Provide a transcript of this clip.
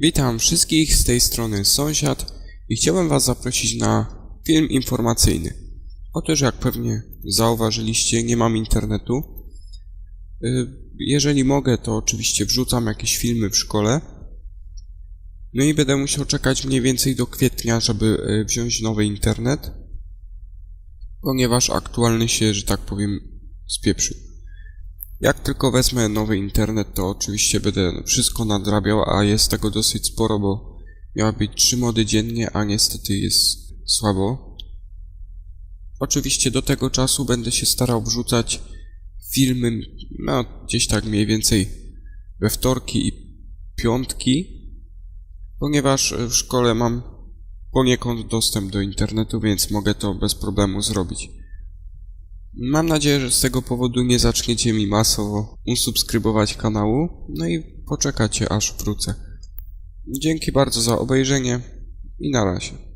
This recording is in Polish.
Witam wszystkich z tej strony sąsiad i chciałbym Was zaprosić na film informacyjny. Otóż jak pewnie zauważyliście, nie mam internetu. Y, Jeżeli mogę, to oczywiście wrzucam jakieś filmy w szkole. No i będę musiał czekać mniej więcej do kwietnia, żeby y, wziąć nowy internet, ponieważ aktualny się, że tak powiem, spieprzył. Jak tylko wezmę nowy internet, to oczywiście będę wszystko nadrabiał, a jest tego dosyć sporo, bo miały być 3 mody dziennie, a niestety jest słabo. Oczywiście do tego czasu będę się starał wrzucać filmy, no gdzieś tak mniej więcej we wtorki i piątki, ponieważ w szkole mam poniekąd dostęp do internetu, więc mogę to bez problemu zrobić. Mam nadzieję, że z tego powodu nie zaczniecie mi masowo unsubskrybować kanału, no i poczekacie aż wrócę. Dzięki bardzo za obejrzenie i na razie.